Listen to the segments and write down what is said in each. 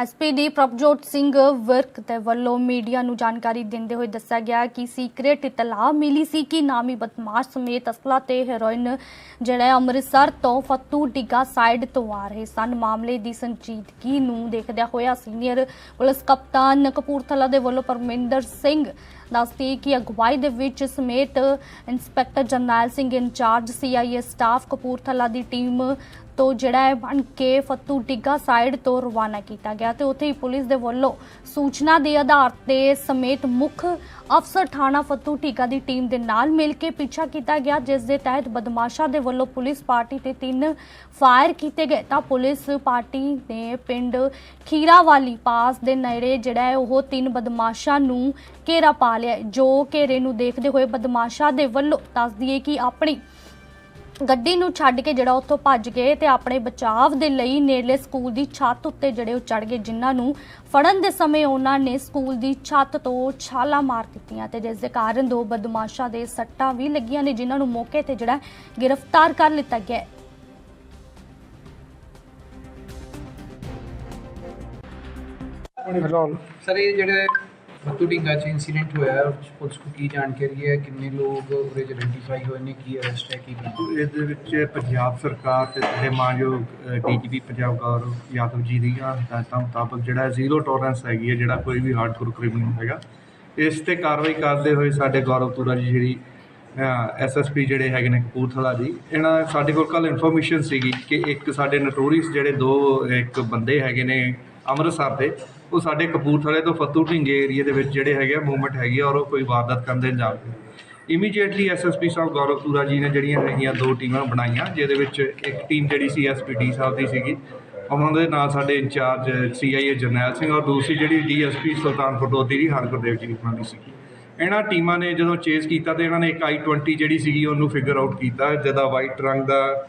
SPD Prabhjot Singh Virk ਦੇ ਵੱਲੋਂ media ਨੂੰ ਜਾਣਕਾਰੀ ਦਿੰਦੇ ਹੋਏ ਦੱਸਿਆ ਗਿਆ ਕਿ ਸੀਕ੍ਰੇਟ ਇਤਲਾਹ ਮਿਲੀ ਸੀ ਕਿ ਨਾਮੀ ਬਦਮਾਸ਼ ਸਮੇਤ ਅਸਲਾ ਤੇ ਹੈਰੋਇਨ ਜਿਹੜਾ ਅੰਮ੍ਰਿਤਸਰ ਤੋਂ ਫਤੂ ਡਿੱਗਾ ਸਾਈਡ ਤੋਂ ਆ ਰਹੇ ਸਨ। ਮਾਮਲੇ ਦੀ ਸੰਜੀਦਗੀ ਨੂੰ ਦੇਖਦਿਆਂ ਹੋਇਆ ਸੀਨੀਅਰ ਪੁਲਿਸ ਕਪਤਾਨ ਕਪੂਰਥਲਾ ਦੇ ਵੱਲੋਂ ਪਰਮਿੰਦਰ ਸਿੰਘ ਦੱਸਦੀ ਕਿ ਅਗਵਾਈ ਦੇ ਵਿੱਚ ਸਮੇਤ inspector Jarnail Singh incharge CIA staff, Kapurthala ਦੀ ਟੀਮ ਤੋਂ ਜਿਹੜਾ ਹੈ ਬਣ ਕੇ ਫੱਤੂ ਡਿੱਗਾ ਸਾਈਡ ਤੋਂ ਰਵਾਨਾ ਕੀਤਾ ਗਿਆ ਤੇ ਉੱਥੇ ਹੀ ਪੁਲਿਸ ਦੇ ਵੱਲੋਂ ਸੂਚਨਾ ਦੇ ਆਧਾਰ ਤੇ ਸਮੇਤ ਮੁੱਖ ਅਫਸਰ ਥਾਣਾ ਫੱਤੂ ਟੀਕਾ ਦੀ ਟੀਮ ਦੇ ਨਾਲ ਮਿਲ ਕੇ ਪਿੱਛਾ ਕੀਤਾ ਗਿਆ, ਜਿਸ ਦੇ ਤਹਿਤ ਬਦਮਾਸ਼ਾਂ ਦੇ ਵੱਲੋਂ ਪੁਲਿਸ ਪਾਰਟੀ ਤੇ ਤਿੰਨ ਫਾਇਰ ਕੀਤੇ ਗਏ। ਤਾਂ ਪੁਲਿਸ ਪਾਰਟੀ ਨੇ ਪਿੰਡ ਖੀਰਾਵਾਲੀ ਪਾਸ ਦੇ ਨੇੜੇ ਜਿਹੜਾ ਹੈ ਉਹ ਤਿੰਨ ਬਦਮਾਸ਼ਾਂ ਨੂੰ ਘੇਰਾ ਪਾ ਲਿਆ। ਜੋ ਘੇਰੇ ਨੂੰ ਦੇਖਦੇ ਹੋਏ ਬਦਮਾਸ਼ਾਂ ਦੇ ਵੱਲੋਂ ਦੱਸ ਦਈਏ ਕਿ ਆਪਣੀ ਗੱਡੀ ਨੂੰ ਛੱਡ ਕੇ ਜਿਹੜਾ ਉੱਥੋਂ ਭੱਜ ਗਏ ਤੇ ਆਪਣੇ ਬਚਾਅ ਦੇ ਲਈ ਨੇੜਲੇ ਸਕੂਲ ਦੀ ਛੱਤ ਉੱਤੇ ਜਿਹੜੇ ਉਹ ਚੜ ਗਏ, ਜਿਨ੍ਹਾਂ ਨੂੰ ਫੜਨ ਦੇ ਸਮੇਂ ਉਹਨਾਂ ਨੇ ਸਕੂਲ ਦੀ ਛੱਤ ਤੋਂ ਛਾਲਾਂ ਮਾਰ ਦਿੱਤੀਆਂ ਤੇ ਜਿਸ ਦੇ ਕਾਰਨ ਦੋ ਬਦਮਾਸ਼ਾਂ ਦੇ ਸੱਟਾਂ ਵੀ ਲੱਗੀਆਂ ਨੇ, ਜਿਨ੍ਹਾਂ ਨੂੰ ਮੌਕੇ ਤੇ ਜਿਹੜਾ ਗ੍ਰਿਫਤਾਰ ਕਰ ਲਿੱਤਾ ਗਿਆ ਹੈ। ਸਰ, ਇਹ ਜਿਹੜੇ ਫੱਤੂ ਢੀਂਗਾ ਚ ਇਨਸੀਡੈਂਟ ਹੋਇਆ ਪੁਲਿਸ ਨੂੰ ਕੀ ਜਾਣਕਾਰੀ ਹੈ? ਕਿੰਨੇ ਲੋਕ ਉਹਦੇ ਚ ਆਇਡੈਂਟੀਫਾਈ ਹੋਏ ਨੇ? ਕੀ ਅਰੈਸਟ ਹੈ? ਕੀ ਇਸ ਦੇ ਵਿੱਚ ਪੰਜਾਬ ਸਰਕਾਰ ਤੇ ਜਿਹੜੇ ਮਾਨਯੋਗ ਡੀਜੀਪੀ ਪੰਜਾਬ ਗੌਰਵ ਯਾਦਵ ਜੀ ਦੀਆਂ ਹਦਾਇਤਾਂ ਮੁਤਾਬਕ ਜਿਹੜਾ ਜ਼ੀਰੋ ਟੋਲਰੈਂਸ ਹੈਗੀ ਹੈ, ਜਿਹੜਾ ਕੋਈ ਵੀ ਹਾਰਡਕੋਰ ਕ੍ਰਿਮੀਨਲ ਹੈਗਾ। ਇਸ ਤੇ ਕਾਰਵਾਈ ਕਰਦੇ ਹੋਏ ਸਾਡੇ ਗੌਰਵਪੁਰਾ ਜੀ ਜਿਹੜੀ ਐਸਐਸਪੀ ਜਿਹੜੇ ਹੈਗੇ ਨੇ ਕਪੂਰਥਲਾ ਜੀ, ਇਹਨਾਂ ਸਾਡੇ ਕੋਲ ਕੱਲ ਇਨਫੋਰਮੇਸ਼ਨ ਸੀਗੀ ਕਿ ਇੱਕ ਸਾਡੇ ਨਟੋਰੀਸ ਜਿਹੜੇ ਦੋ, ਇੱਕ ਬੰਦੇ ਹੈਗੇ ਨੇ ਅੰਮ੍ਰਿਤਸਰ ਦੇ, ਉਹ ਸਾਡੇ ਕਪੂਰਥਲੇ ਤੋਂ ਫੱਤੂ ਢਿੰਗੇ ਏਰੀਆ ਦੇ ਵਿੱਚ ਜਿਹੜੇ ਹੈਗੇ ਆ ਮੂਵਮੈਂਟ ਹੈਗੀ ਆ, ਔਰ ਉਹ ਕੋਈ ਵਾਰਦਾਤ ਕਰਨ ਦੇ ਇੰਜਾਮ ਤੇ ਇਮੀਡੀਏਟਲੀ ਐਸਐਸਪੀ ਸਾਹਿਬ ਗੌਰਵ ਸੂਰਾ ਜੀ ਨੇ ਜਿਹੜੀਆਂ ਹੈਗੀਆਂ ਦੋ ਟੀਮਾਂ ਬਣਾਈਆਂ, ਜਿਹਦੇ ਵਿੱਚ ਇੱਕ ਟੀਮ ਜਿਹੜੀ ਸੀ ਐਸਪੀਡੀ ਸਾਹਿਬ ਦੀ ਸੀਗੀ, ਉਹਨਾਂ ਦੇ ਨਾਲ ਸਾਡੇ ਇੰਚਾਰਜ ਸੀਆਈਏ ਜਰਨੈਲ ਸਿੰਘ ਔਰ ਦੂਸਰੀ ਜਿਹੜੀ ਡੀਐਸਪੀ ਸੁਲਤਾਨਪੁਰ ਲੋਧੀ ਦੀ ਹਰਗੁਰਦੇਵ ਜੀ ਉਹਨਾਂ ਦੀ ਸੀਗੀ। ਇਹਨਾਂ ਟੀਮਾਂ ਨੇ ਜਦੋਂ ਚੇਸ ਕੀਤਾ ਤੇ ਇਹਨਾਂ ਨੇ ਇੱਕ i20 ਜਿਹੜੀ ਸੀਗੀ, ਉਹਨੂੰ ਫਿਗਰ ਆਊਟ ਕੀਤਾ, ਜਿਹਦਾ ਵਾਈਟ ਰੰਗ ਦਾ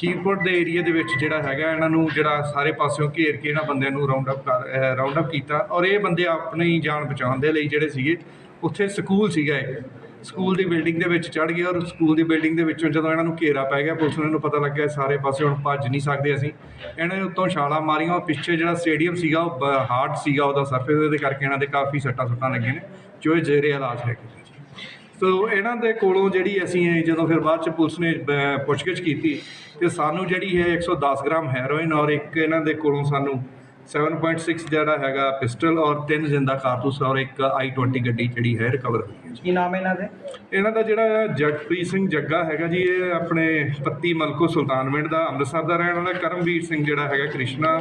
ਖੀਰਪੁਰ ਦੇ ਏਰੀਆ ਦੇ ਵਿੱਚ ਜਿਹੜਾ ਹੈਗਾ, ਇਹਨਾਂ ਨੂੰ ਜਿਹੜਾ ਸਾਰੇ ਪਾਸਿਓਂ ਘੇਰ ਕੇ ਇਹਨਾਂ ਬੰਦਿਆਂ ਨੂੰ ਰਾਉਂਡ ਅਪ ਕਰ ਰਾਉਂਡ ਅਪ ਕੀਤਾ ਔਰ ਇਹ ਬੰਦੇ ਆਪਣੀ ਜਾਨ ਬਚਾਉਣ ਦੇ ਲਈ ਜਿਹੜੇ ਸੀਗੇ, ਉੱਥੇ ਸਕੂਲ ਸੀਗਾ ਇੱਕ ਸਕੂਲ ਦੀ ਬਿਲਡਿੰਗ ਦੇ ਵਿੱਚ ਚੜ ਗਏ ਔਰ ਸਕੂਲ ਦੀ ਬਿਲਡਿੰਗ ਦੇ ਵਿੱਚੋਂ ਜਦੋਂ ਇਹਨਾਂ ਨੂੰ ਘੇਰਾ ਪੈ ਗਿਆ, ਪੁਲਿਸ ਨੂੰ ਪਤਾ ਲੱਗਿਆ ਸਾਰੇ ਪਾਸੇ ਹੁਣ ਭੱਜ ਨਹੀਂ ਸਕਦੇ ਅਸੀਂ। ਇਹਨਾਂ ਨੇ ਉੱਤੋਂ ਛਾਲਾਂ ਮਾਰੀਆਂ ਔਰ ਪਿੱਛੇ ਜਿਹੜਾ ਸਟੇਡੀਅਮ ਸੀਗਾ, ਉਹ ਹਾਰਡ ਸੀਗਾ ਉਹਦਾ ਸਰਫੇਸ ਉਹਦੇ ਕਰਕੇ ਇਹਨਾਂ ਦੇ ਕਾਫੀ ਸੱਟਾਂ ਸੁੱਟਾਂ ਲੱਗੀਆਂ ਨੇ, ਜੋ ਇਹ ਜ਼ੇਰੇ ਇਲਾਜ ਹੈਗੇ ਨੇ ਸੋ ਇਹਨਾਂ ਦੇ ਕੋਲੋਂ ਜਿਹੜੀ ਅਸੀਂ ਜਦੋਂ ਫਿਰ ਬਾਅਦ ਚ ਪੁਲਿਸ ਨੇ ਪੁੱਛਗਿੱਛ ਕੀਤੀ ਤੇ ਸਾਨੂੰ ਜਿਹੜੀ ਹੈ 110 ਗ੍ਰਾਮ ਹੈਰੋਇਨ ਔਰ ਇੱਕ ਇਹਨਾਂ ਦੇ ਕੋਲੋਂ ਸਾਨੂੰ 7.6 ਜਿਹੜਾ ਹੈਗਾ ਪਿਸਟਲ ਔਰ ਤਿੰਨ ਜ਼ਿੰਦਾ ਕਾਰਤੂਸ ਔਰ ਇੱਕ i20 ਗੱਡੀ ਜਿਹੜੀ ਹੈ ਰਿਕਵਰ ਹੋਈ ਹੈ ਕੀ ਨਾਮ ਹੈ ਇਹਨਾਂ ਦੇ? ਇਹਨਾਂ ਦਾ ਜਿਹੜਾ ਜਗਪ੍ਰੀਤ ਸਿੰਘ ਜੱਗਾ ਹੈਗਾ ਜੀ ਇਹ ਆਪਣੇ ਪੱਤੀ ਮਲਕੋ ਸੁਲਤਾਨਵਿੰਡ ਦਾ ਅੰਮ੍ਰਿਤਸਰ ਦਾ ਰਹਿਣ ਵਾਲਾ ਕਰਮਵੀਰ ਸਿੰਘ ਜਿਹੜਾ ਹੈਗਾ ਕ੍ਰਿਸ਼ਨਾ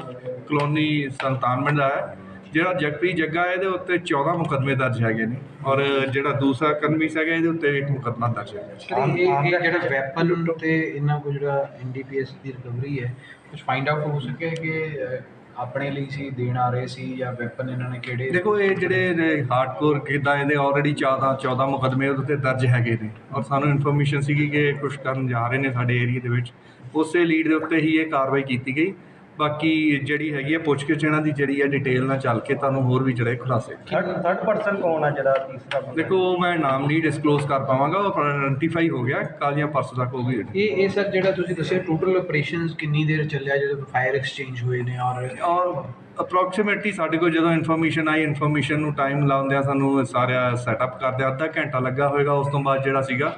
ਕਲੋਨੀ ਸੁਲਤਾਨਵਿੰਡ ਦਾ ਹੈ। ਜਿਹੜਾ ਜਗਪ੍ਰੀਤ ਜੱਗਾ ਇਹਦੇ ਉੱਤੇ 14 ਮੁਕੱਦਮੇ ਦਰਜ ਹੈਗੇ ਨੇ ਔਰ ਜਿਹੜਾ ਦੂਸਰਾ ਕਰਮਵੀਰ ਹੈਗਾ ਇਹਦੇ ਉੱਤੇ ਇੱਕ ਮੁਕੱਦਮਾ ਦਰਜ ਹੈ ਸਰ ਇਹ ਇਹ ਜਿਹੜਾ ਵੈਪਨ ਤੇ ਇਹਨਾਂ ਕੋਲ ਜਿਹੜਾ ਐਨਡੀਪੀਐਸ ਦੀ ਰਿਕਵਰੀ ਹੈ ਕੁਝ ਫਾਈਂਡ ਆਊਟ ਹੋ ਸਕਿਆ ਕਿ ਆਪਣੇ ਲਈ ਸੀ ਦੇਣ ਆ ਰਹੇ ਸੀ ਜਾਂ ਵੈਪਨ ਇਹਨਾਂ ਨੇ ਕਿਹੜੇ ਦੇਖੋ ਇਹ ਜਿਹੜੇ ਹਾਰਡਕੋਰ ਕਿਦਾਂ ਇਹਦੇ ਆਲਰੇਡੀ 14 14 ਮੁਕੱਦਮੇ ਉਹਦੇ ਉੱਤੇ ਦਰਜ ਹੈਗੇ ਨੇ ਔਰ ਸਾਨੂੰ ਇਨਫੋਰਮੇਸ਼ਨ ਸੀਗੀ ਕਿ ਕੁਝ ਕਰਨ ਜਾ ਰਹੇ ਨੇ ਸਾਡੇ ਏਰੀਆ ਦੇ ਵਿੱਚ। ਉਸੇ ਲੀਡ ਦੇ ਉੱਤੇ ਹੀ ਇਹ ਕਾਰਵਾਈ ਕੀਤੀ ਗਈ। ਬਾਕੀ ਜਿਹੜੀ ਹੈਗੀ ਹੈ ਪੁੱਛਗਿੱਛ ਇਹਨਾਂ ਦੀ ਜਿਹੜੀ ਹੈ ਡਿਟੇਲ ਨਾਲ ਚੱਲ ਕੇ ਤੁਹਾਨੂੰ ਹੋਰ ਵੀ ਜਿਹੜੇ ਖੁਲਾਸੇ ਥਰਡ ਪਰਸਨ ਕੌਣ ਆ ਜਿਹੜਾ ਤੀਸਰਾ ਬੰਦਾ? ਦੇਖੋ ਮੈਂ ਨਾਮ ਨਹੀਂ ਡਿਸਕਲੋਜ਼ ਕਰ ਪਾਵਾਂਗਾ ਉਹ ਆਇਡੈਂਟੀਫਾਈ ਹੋ ਗਿਆ ਕੱਲ੍ਹ ਜਾਂ ਪਰਸੋਂ ਤੱਕ ਉਹ ਵੀ ਇਹ ਇਹ ਸਰ ਜਿਹੜਾ ਤੁਸੀਂ ਦੱਸਿਆ ਟੋਟਲ ਆਪਰੇਸ਼ਨਸ ਕਿੰਨੀ ਦੇਰ ਚੱਲਿਆ ਜਦੋਂ ਫਾਇਰ ਐਕਸਚੇਂਜ ਹੋਏ ਨੇ ਔਰ ਔਰ ਅਪਰੋਕਸੀਮੇਟਲੀ ਸਾਡੇ ਕੋਲ ਜਦੋਂ ਇਨਫੋਰਮੇਸ਼ਨ ਆਈ ਇਨਫੋਰਮੇਸ਼ਨ ਨੂੰ ਟਾਈਮ ਲਾਉਂਦਿਆਂ ਸਾਨੂੰ ਸਾਰਾ ਸੈਟਅਪ ਕਰਦੇ ਅੱਧਾ ਘੰਟਾ ਲੱਗਾ ਹੋਵੇਗਾ ਉਸ ਤੋਂ ਬਾਅਦ ਜਿਹੜਾ ਸੀਗਾ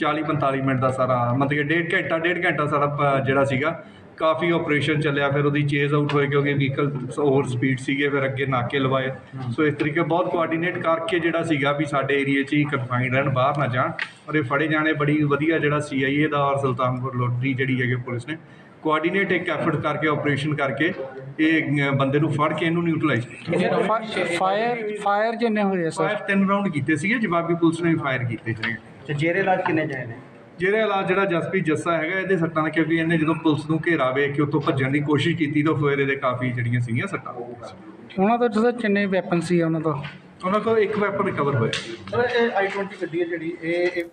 40 45 ਮਿੰਟ ਦਾ ਸਾਰਾ ਮਤਲਬ ਕਿ ਡੇਢ ਘੰਟਾ ਡੇਢ ਘੰਟਾ ਸਾਡਾ ਜਿਹੜਾ ਸੀਗਾ ਕਾਫੀ ਆਪਰੇਸ਼ਨ ਚੱਲਿਆ ਫਿਰ ਉਹਦੀ ਚੇਜ਼ ਆਊਟ ਹੋਏ ਕਿਉਂਕਿ ਵਹੀਕਲ ਹੋਰ ਸਪੀਡ ਸੀਗੇ ਫਿਰ ਅੱਗੇ ਨਾਕੇ ਲਵਾਏ। ਸੋ ਇਸ ਤਰੀਕੇ ਬਹੁਤ ਕੋਆਰਡੀਨੇਟ ਕਰਕੇ ਜਿਹੜਾ ਸੀਗਾ ਵੀ ਸਾਡੇ ਏਰੀਆ 'ਚ ਹੀ ਕਨਫਾਈਨਡ ਰਹਿਣ ਬਾਹਰ ਨਾ ਜਾਣ। ਔਰ ਇਹ ਫੜੇ ਜਾਣੇ ਬੜੀ ਵਧੀਆ ਜਿਹੜਾ ਸੀਆਈਏ ਦਾ ਔਰ ਸੁਲਤਾਨਪੁਰ ਲੋਧੀ ਜਿਹੜੀ ਹੈਗੇ ਪੁਲਿਸ ਨੇ ਕੋਆਰਡੀਨੇਟ ਇੱਕ ਐਫਰਟ ਕਰਕੇ ਆਪਰੇਸ਼ਨ ਕਰਕੇ ਇਹ ਬੰਦੇ ਨੂੰ ਫੜ ਕੇ ਇਹਨੂੰ ਨਿਊਟਰਲਾਈਜ਼ ਕੀਤਾ। ਫਾਇਰ ਫਾਇਰ ਜਿੰਨੇ ਹੋਏ ਸਰ ਫਾਇਰ ਤਿੰਨ ਰਾਉਂਡ ਕੀਤੇ ਸੀਗੇ ਜਵਾਬੀ ਪੁਲਿਸ ਨੇ ਵੀ ਫਾਇਰ ਕੀਤੇ ਹੈਗੇ ਤੇ ਜੇਰੇ ਕਿੰਨੇ ਜਾਏ ਨੇ? ਜਿਹਦੇ ਇਲਾਜ ਜਿਹੜਾ ਜਸਪ੍ਰੀਤ ਜੱਸਾ ਹੈਗਾ ਇਹਦੇ ਸੱਟਾਂ ਨੇ ਕਿਉਂਕਿ ਇਹਨੇ ਜਦੋਂ ਪੁਲਿਸ ਨੂੰ ਘੇਰਾ ਵੇਖ ਕੇ ਉੱਥੋਂ ਭੱਜਣ ਦੀ ਕੋਸ਼ਿਸ਼ ਕੀਤੀ ਤਾਂ ਫਿਰ ਇਹਦੇ ਕਾਫੀ ਜਿਹੜੀਆਂ ਸੀਗੀਆਂ ਸੱਟਾਂ। ਉਹਨਾਂ ਤੋਂ ਸਰ ਕਿੰਨੇ ਵੈਪਨ ਸੀ ਉਹਨਾਂ ਤੋਂ ਉਹਨਾਂ ਕੋਲ ਇੱਕ ਵੈਪਨ ਰਿਕਵਰ ਹੋਇਆ। ਸਰ ਇਹ ਆਈ 20 ਗੱਡੀ ਹੈ ਜਿਹੜੀ ਇਹ ਇਹ